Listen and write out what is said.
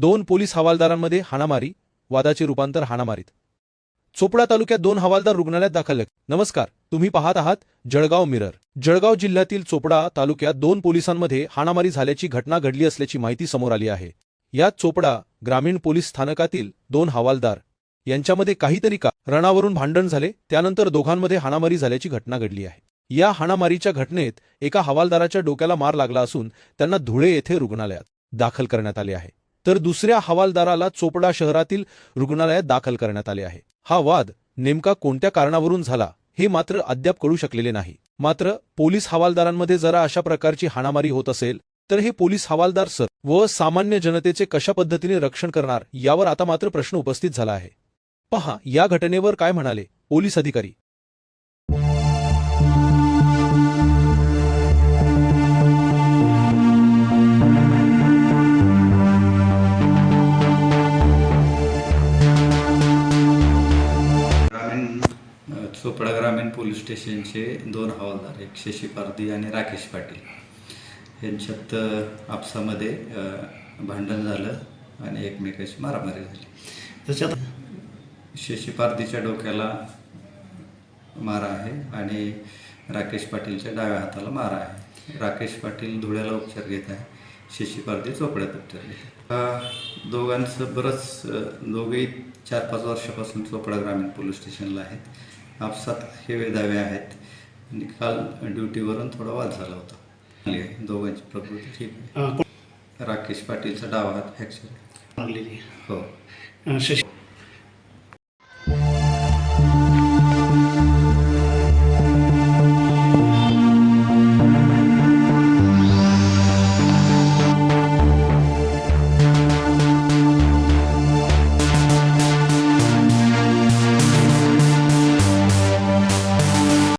दोन पोलीस हवालदारांमध्ये हाणामारी वादाचे रूपांतर हाणामारीत. चोपडा तालुक्यात दोन हवालदार रुग्णालयात दाखल नमस्कार तुम्ही पाहत आहात जळगाव मिरर. जळगाव जिल्ह्यातील चोपडा तालुक्यात दोन पोलिसांमध्ये हाणामारी झाल्याची घटना घडली असल्याची माहिती समोर आली आहे. यात चोपडा ग्रामीण पोलीस स्थानकातील दोन हवालदार यांच्यामध्ये काहीतरी का रणावरून भांडण झाले त्यानंतर दोघांमध्ये हाणामारी झाल्याची घटना घडली आहे. या हाणामारीच्या घटनेत एका हवालदाराच्या डोक्याला मार लागला असून त्यांना धुळे येथे रुग्णालयात दाखल करण्यात आले आहे. तर दुसऱ्या हवालदाराला चोपडा शहरातील रुग्णालयात दाखल करण्यात आले आहे. हा वाद नेमका कोणत्या कारणावरून झाला हे मात्र अद्याप कळू शकलेले नाही. मात्र पोलीस हवालदारांमध्ये जरा अशा प्रकारची हाणामारी होत असेल तर हे पोलीस हवालदार सर व सामान्य जनतेचे कशा पद्धतीने रक्षण करणार यावर आता मात्र प्रश्न उपस्थित झाला आहे. पहा या घटनेवर काय म्हणाले पोलीस अधिकारी? अ, चोपडा ग्रामीण पोलीस स्टेशनचे दोन हवालदार एक शशी पारधी आणि राकेश पाटील. यांच्यात आपसामध्ये भांडण झालं आणि एकमेकाची मारामारी झाली. त्याच्यात शशी पारधीच्या डोक्याला मारा आहे आणि राकेश पाटीलच्या डाव्या हाताला मारा आहे. राकेश पाटील धुळ्याला उपचार घेत आहे. शशी पारधी चोपड्यात उपचार घेत आहे दोघांचं बरंच दोघेही चार पाच वर्षापासून चोपडा ग्रामीण पोलीस स्टेशनला आहेत. आपसात हे वेदावे आहेत. आणि काल ड्युटीवरून थोडा वाद झाला होता. चांगली आहे. दोघांची प्रकृती ठीक आहे. राकेश पाटीलचा डावा हात फ्रॅक्चर लागलेली हो. शशी